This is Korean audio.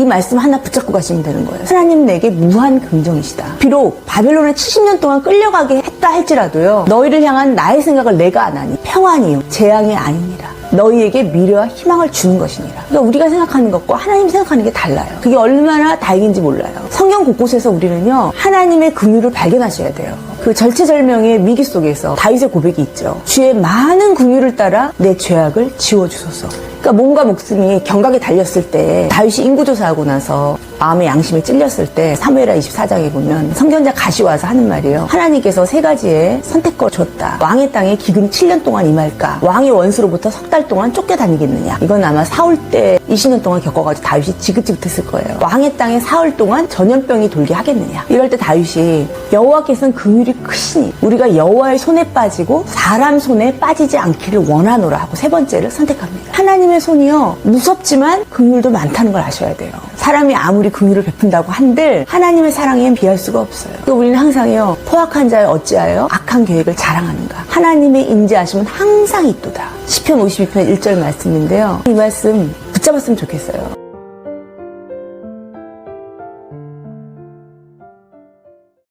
이 말씀 하나 붙잡고 가시면 되는 거예요. 하나님 내게 무한 긍정이시다. 비록 바벨론에 70년 동안 끌려가게 했다 할지라도요. 너희를 향한 나의 생각을 내가 안 하니 평안이요 재앙이 아니니라. 너희에게 미래와 희망을 주는 것이니라. 그러니까 우리가 생각하는 것과 하나님이 생각하는 게 달라요. 그게 얼마나 다행인지 몰라요. 성경 곳곳에서 우리는요 하나님의 긍휼을 발견하셔야 돼요. 그 절체절명의 위기 속에서 다윗의 고백이 있죠. 주의 많은 긍휼을 따라 내 죄악을 지워주소서. 그러니까 몸과 목숨이 경각에 달렸을 때 다윗이 인구조사하고 나서 마음의 양심에 찔렸을 때 사무엘하 24장에 보면 성경자 가시 와서 하는 말이에요. 하나님께서 세 가지의 선택권을 줬다. 왕의 땅에 기근 7년 동안 임할까? 왕의 원수로부터 석 달 동안 쫓겨다니겠느냐? 이건 아마 사울 때 20년 동안 겪어가지고 다윗이 지긋지긋했을 거예요. 왕의 땅에 사흘 동안 전염 병이 돌게 하겠느냐? 이럴 때 다윗이 여호와께서는 긍휼이 크시니 우리가 여호와의 손에 빠지고 사람 손에 빠지지 않기를 원하노라 하고 세 번째를 선택합니다. 하나님의 손이요 무섭지만 긍휼도 많다는 걸 아셔야 돼요. 사람이 아무리 긍휼을 베푼다고 한들 하나님의 사랑엔 비할 수가 없어요. 그 우리는 항상요 포악한 자여 어찌하여 악한 계획을 자랑하는가? 하나님의 인지하심은 항상 있도다. 시편 52편 1절 말씀인데요. 이 말씀 붙잡았으면 좋겠어요.